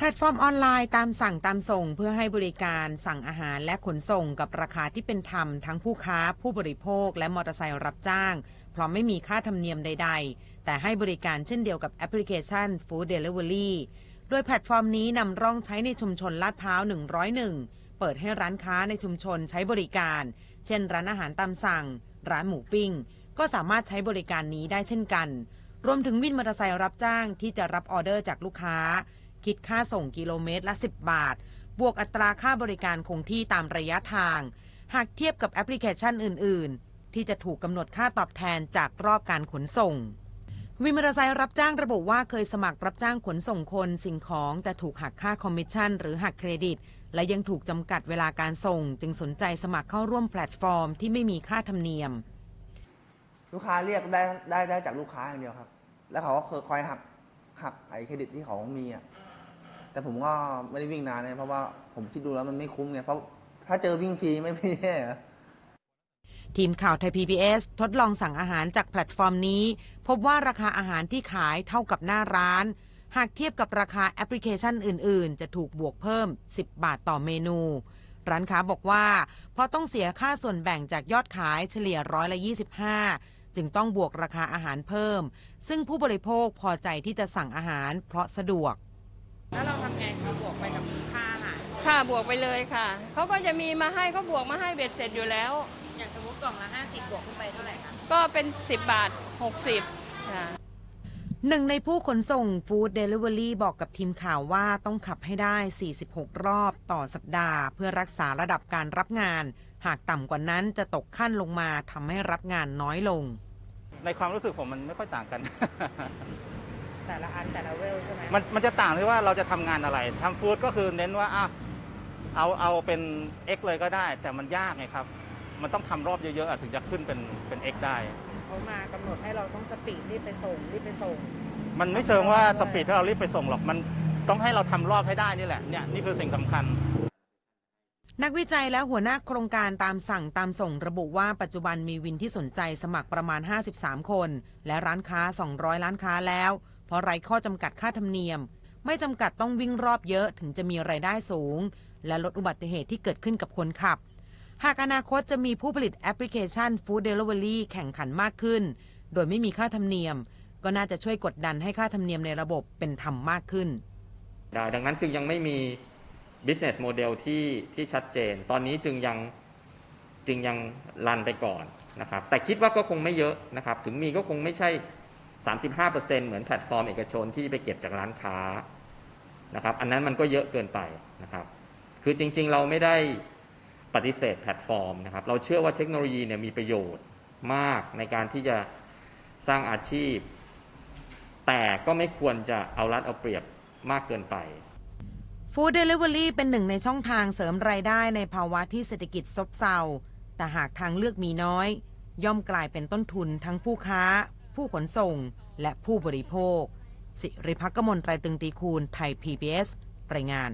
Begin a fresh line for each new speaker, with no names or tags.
แพลตฟอร์มออนไลน์ตามสั่งตามส่ง เพื่อให้บริการสั่งอาหารและขนส่งกับราคาที่เป็นธรรมทั้งผู้ค้าผู้บริโภค และมอเตอร์ไซค์รับจ้างเพราะไม่มีค่าธรรมเนียมใด ๆ แต่ให้บริการเช่นเดียวกับแอปพลิเคชัน Food Delivery โดยแพลตฟอร์มนี้นำร่องใช้ในชุมชนลาดพร้าว 101 เปิดให้ร้านค้าในชุมชนใช้บริการ เช่น ร้านอาหารตามสั่ง ร้านหมูปิ้ง ก็สามารถใช้บริการนี้ได้เช่นกัน รวมถึงวินมอเตอร์ไซค์รับจ้างที่จะรับออเดอร์จากลูกค้า คิดค่าส่งกิโลเมตรละ 10 บาท บวกอัตราค่าบริการคงที่ตามระยะทาง หากเทียบกับแอปพลิเคชันอื่น ๆ ที่จะถูกกำหนดค่าตอบแทนจากรอบการขนส่ง วินมอเตอร์ไซค์รับจ้างระบุว่าเคยสมัครรับจ้างขนส่งคนสิ่งของ แต่ถูกหักค่าคอมมิชชั่นหรือหักเครดิต และยังถูกจำกัดเวลาการส่ง จึงสนใจสมัครเข้าร่วมแพลตฟอร์ม ที่ไม่มีค่าธรรมเนียม
ลูกค้าเรียกได้ได้ได้จากลูกค้าอย่างเดียวครับ แล้วเขาก็คอยหักหักไอ้เครดิตที่เขามีอะ แต่ผมก็ไม่ได้วิ่งนานเลยเพราะว่าผมคิดดูแล้วมันไม่คุ้มไงเพราะถ้าเจอวิ่งฟรีไม่พี่แย่
ทีมข่าวไทย PBS ทดลองสั่งอาหารจากแพลตฟอร์มนี้ พบว่าราคาอาหารที่ขายเท่ากับหน้าร้าน หากเทียบกับราคาแอปพลิเคชันอื่น ๆ จะถูกบวกเพิ่ม 10 บาทต่อเมนู ร้านค้าบอกว่า เพราะต้องเสียค่าส่วนแบ่งจากยอดขายเฉลี่ยร้อยละ25 จึงต้องบวกราคาอาหารเพิ่ม ซึ่งผู้บริโภคพอใจที่จะสั่งอาหารเพราะสะดวก
แล้วเราทำไงคือบวกไปกับค่าอาหาร
ค่ะบวกไปเลยค่ะ เขาก็จะมีมาให้เขาบวกมาให้เบ็ดเสร็จอยู่แล้ว
อย่างสมมติกล่องละ 50 บวกขึ้นไปเท่าไหร่คะ
ก็เป็น 10 บาท 60ค่ะ
หนึ่งในผู้ขนส่งฟู้ดเดลิเวอรี่บอกกับทีมข่าวว่าต้องขับให้ได้ 46 รอบต่อสัปดาห์ เพื่อรักษาระดับการรับงาน หากต่ำกว่านั้นจะตกขั้นลงมาทำให้รับงานน้อยลง
ในความรู้สึกผมมันไม่ค่อยต่างกัน
แต่ละอันแต่ละเวลใช่ไหม
มันมันจะต่างที่ว่าเราจะทำงานอะไรทำฟู้ดก็คือเน้นว่าอะเอาเอาเป็น X เลยก็ได้ แต่มันยากไงครับ มันต้องทำรอบเยอะๆอะถึงจะขึ้นเป็นเป็น X ได้
เขามากำหนดให้เราต้องสปีดรีบไปส่งรีบไปส่ง
มันไม่เชิงว่าสปีดที่เรารีบไปส่งหรอก มันต้องให้เราทำรอบให้ได้นี่แหละเนี่ยนี่คือสิ่งสำคัญ
นักวิจัยและหัวหน้าโครงการตามสั่งตามส่งระบุว่าปัจจุบันมีวินที่สนใจสมัครประมาณ 53 คน และร้านค้า 200ร้านค้าแล้ว เพราะไร้ข้อจำกัดค่าธรรมเนียม ไม่จำกัดต้องวิ่งรอบเยอะถึงจะมีไรายได้สูง และลดอุบัติเหตุที่เกิดขึ้นกับคนขับ หากอนาคตจะมีผู้ผลิตแอปพลิเคชัน Food Delivery แข่งขันมากขึ้น โดยไม่มีค่าธรรมเนียม ก็น่าจะช่วยกดดันให้ค่าธรรมเนียมในระบบเป็นธรรมมากขึ้น
ด้ดังนั้นจึงยังไม่มี business model ที่ที่ชัดเจน ตอนนี้จึงยังจึงยังรันไปก่อนนะครับ แต่คิดว่าก็คงไม่เยอะนะครับ ถึงมีก็คงไม่ใช่ 35%เหมือนแพลตฟอร์มเอกชนที่ไปเก็บจากร้านค้านะครับ อันนั้นมันก็เยอะเกินไปนะครับ คือจริงๆเราไม่ได้ปฏิเสธแพลตฟอร์มนะครับ เราเชื่อว่าเทคโนโลยีเนี่ยมีประโยชน์มากในการที่จะสร้างอาชีพ แต่ก็ไม่ควรจะเอารัดเอาเปรียบมากเกินไป
ฟู้ดเดลิเวอรี่เป็นหนึ่งในช่องทางเสริมรายได้ในภาวะที่เศรษฐกิจซบเซาแต่หากทางเลือกมีน้อย ย่อมกลายเป็นต้นทุนทั้งผู้ค้า ผู้ขนส่ง และผู้บริโภค สิริพักกมลไตรตึงตีคูณไทย PBS รายงาน